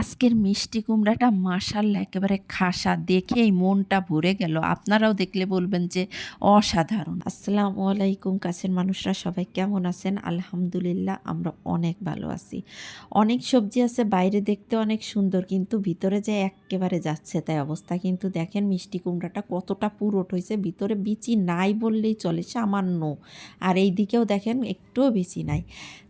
আজকের মিষ্টি কুমড়াটা মাশাল্লাহ একেবারে খাসা। দেখেই মনটা ভরে গেল। আপনারাও দেখলে বলবেন যে অসাধারণ। আসসালামু আলাইকুম, কাছের মানুষরা সবাই কেমন আছেন? আলহামদুলিল্লাহ, আমরা অনেক ভালো আছি। অনেক সবজি আছে, বাইরে দেখতে অনেক সুন্দর, কিন্তু ভিতরে যে একেবারে যাচ্ছে তাই অবস্থা। কিন্তু দেখেন মিষ্টি কুমড়াটা কতটা পুরোট হয়েছে, ভিতরে বিচি নাই বললেই চলে, সামান্য। আর এই দিকেও দেখেন একটুও বিচি নাই।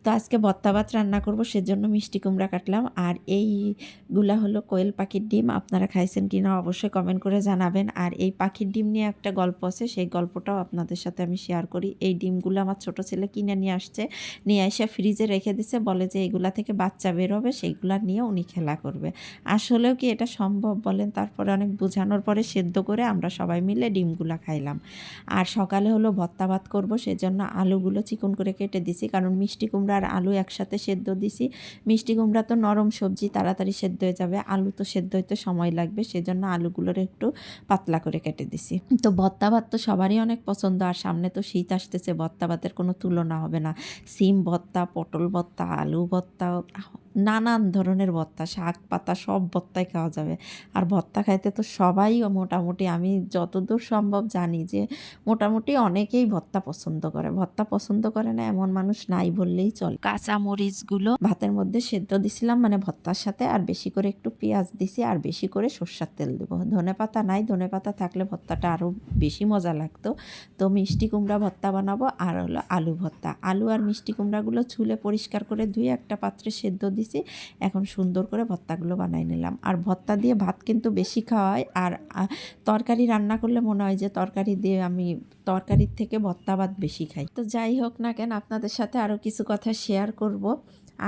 তো আজকে ভাত রান্না করব, সেজন্য মিষ্টি কুমড়া কাটলাম। আর এইগুলা হলো কোয়েল পাখির ডিম, আপনারা খাইছেন কিনা অবশ্যই কমেন্ট করে জানাবেন। আর এই পাখির ডিম নিয়ে একটা গল্প আছে, সেই গল্পটাও আপনাদের সাথে আমি শেয়ার করি। এই ডিমগুলো আমার ছোট ছেলে কিনে নিয়ে আসছে, নিয়ে এসে ফ্রিজে রেখে দিছে, বলে যে এগুলা থেকে বাচ্চা বেরোবে সেইগুলা নিয়ে উনি খেলা করবে। আসলেও কি এটা সম্ভব বলেন? তারপরে অনেক বোঝানোর পরে সেদ্ধ করে আমরা সবাই মিলে ডিমগুলা খাইলাম। আর সকালে হলো ভর্তা ভাত করব, সেজন্য আলুগুলো চিকন করে কেটে দিছি, কারণ মিষ্টি কুমড়া আর আলু একসাথে সেদ্ধ দিছি। মিষ্টি কুমড়া তো নরম সবজি, তাড়াতাড়ি সেদ্ধ হয়ে যাবে। আলু তো সেদ্ধ হইতে সময় লাগবে, সেজন্য আলুগুলোর একটু পাতলা করে কেটে দিছি। তো ভর্তা ভাত তো সবারই অনেক পছন্দ, আর সামনে তো শীত আসতেছে, ভর্তা ভাতের কোনো তুলনা হবে না। সিম ভর্তা, পটল ভর্তা, আলু ভর্তা, নানান ধরনের ভর্তা, শাক পাতা, সব ভর্তাই খাওয়া যাবে। আর ভর্তা খাইতে তো সবাই মোটামুটি, আমি যতদূর সম্ভব জানি যে, মোটামুটি অনেকেই ভর্তা পছন্দ করে। ভর্তা পছন্দ করে না, এমন মানুষ নাই বললেই চলে। কাঁচা মরিচগুলো ভাতের মধ্যে সেদ্ধ দিছিলাম মানে ভর্তার সাথে, আর বেশি করে একটু পেঁয়াজ দিছি, আর বেশি করে সর্ষার তেল দেবো। ধনে পাতা নাই, ধনে পাতা থাকলে ভর্তাটা আরও বেশি মজা লাগতো। তো মিষ্টি কুমড়া ভর্তা বানাবো, আর হলো আলু ভর্তা। আলু আর মিষ্টি কুমড়াগুলো ছুলে পরিষ্কার করে ধুয়ে একটা পাত্রে সেদ্ধ দিছি, এখন সুন্দর করে ভর্তাগুলো বানাই নিলাম। আর ভর্তা দিয়ে ভাত কিন্তু বেশি খাওয়ায় আর তরকারি রান্না করলে মনে হয় যে তরকারি দিয়ে আমি তরকারির থেকে ভর্তা ভাত বেশি খাই। তো যাই হোক না কেন, আপনাদের সাথে আরও কিছু কথা শেয়ার করব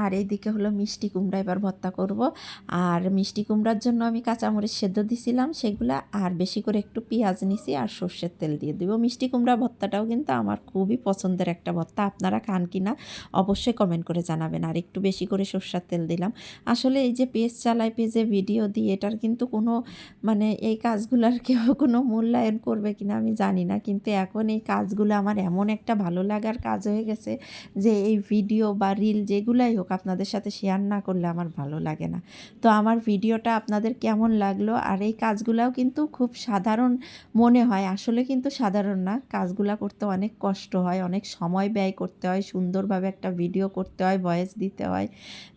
আর এইদিকে হলো মিষ্টি কুমড়া এবার ভর্তা করব। আর মিষ্টি কুমড়ার জন্য আমি কাঁচামরিচ সেদ্ধ দিছিলাম সেগুলো, আর বেশি করে একটু পেঁয়াজ নিছি আর সর্ষের তেল দিয়ে দিব। মিষ্টি কুমড়া ভর্তাটাও কিন্তু আমার খুবই পছন্দের একটা ভর্তা, আপনারা খান কি না অবশ্যই কমেন্ট করে জানাবেন। আর একটু বেশি করে সর্ষের তেল দিলাম। আসলে এই যে পেজ চালাই পেজে ভিডিও দিই এটার কিন্তু কোনো মানে এই কাজগুলোর কেউ কোনো মূল্যায়ন করবে কিনা আমি জানি না। কিন্তু এখন এই কাজগুলো আমার এমন একটা ভালো লাগার কাজ হয়ে গেছে যে এই ভিডিও বা রিল যেগুলাই হোক, আপনাদের সাথে শেয়ার না করলে আমার ভালো লাগে না। তো আমার ভিডিওটা আপনাদের কেমন লাগল? আর এই কাজগুলাও কিন্তু খুব সাধারণ মনে হয়। আসলে কিন্তু সাধারণ না। কাজগুলা করতে অনেক কষ্ট হয়, অনেক সময় ব্যয় করতে হয়, সুন্দরভাবে একটা ভিডিও করতে হয় ভয়েস দিতে হয়।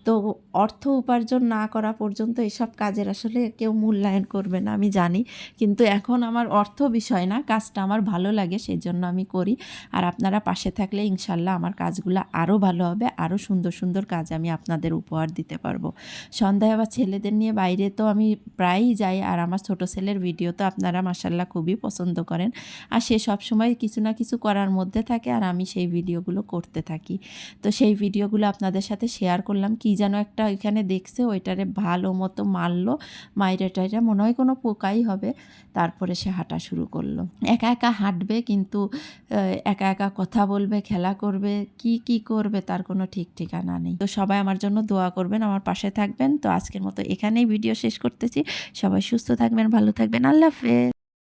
তো অর্থ উপার্জন না করা পর্যন্ত এসব কাজের আসলে কেউ মূল্যায়ন করবে না, আমি জানি। কিন্তু এখন আমার অর্থ বিষয় না, কাজটা আমার ভালো লাগে সেই জন্য আমি করি। আর আপনারা পাশে থাকলে ইনশাল্লাহ আমার কাজগুলো আরও ভালো হবে আরও সুন্দর সুন্দর কাজ আমি আপনাদের উপহার দিতে পারব। সন্ধ্যায় আবার ছেলেদের নিয়ে বাইরে তো আমি প্রায়ই যাই আর আমার ছোট ছেলের ভিডিও তো আপনারা মাসাল্লাহ খুবই পছন্দ করেন। আর সে সবসময় কিছু না কিছু করার মধ্যে থাকে আর আমি সেই ভিডিওগুলো করতে থাকি। তো সেই ভিডিওগুলো আপনাদের সাথে শেয়ার করলাম। কি যেন একটা ওইখানে দেখছে, ওইটারে ভালো মতো মারলো। মাইরে টাইরে মনে হয় কোনো পোকাই হবে। তারপরে সে হাঁটা শুরু করল। একা একা হাঁটবে কিন্তু একা একা কথা বলবে, খেলা করবে, কি কি করবে তার কোনো ঠিক ঠিকানা নেই। তো সবাই আমার জন্য দোয়া করবেন, আমার পাশে থাকবেন। তো আজকের মতো এখানেই ভিডিও শেষ করতেছি। সবাই সুস্থ থাকবেন, ভালো থাকবেন। আল্লাহ হাফেজ।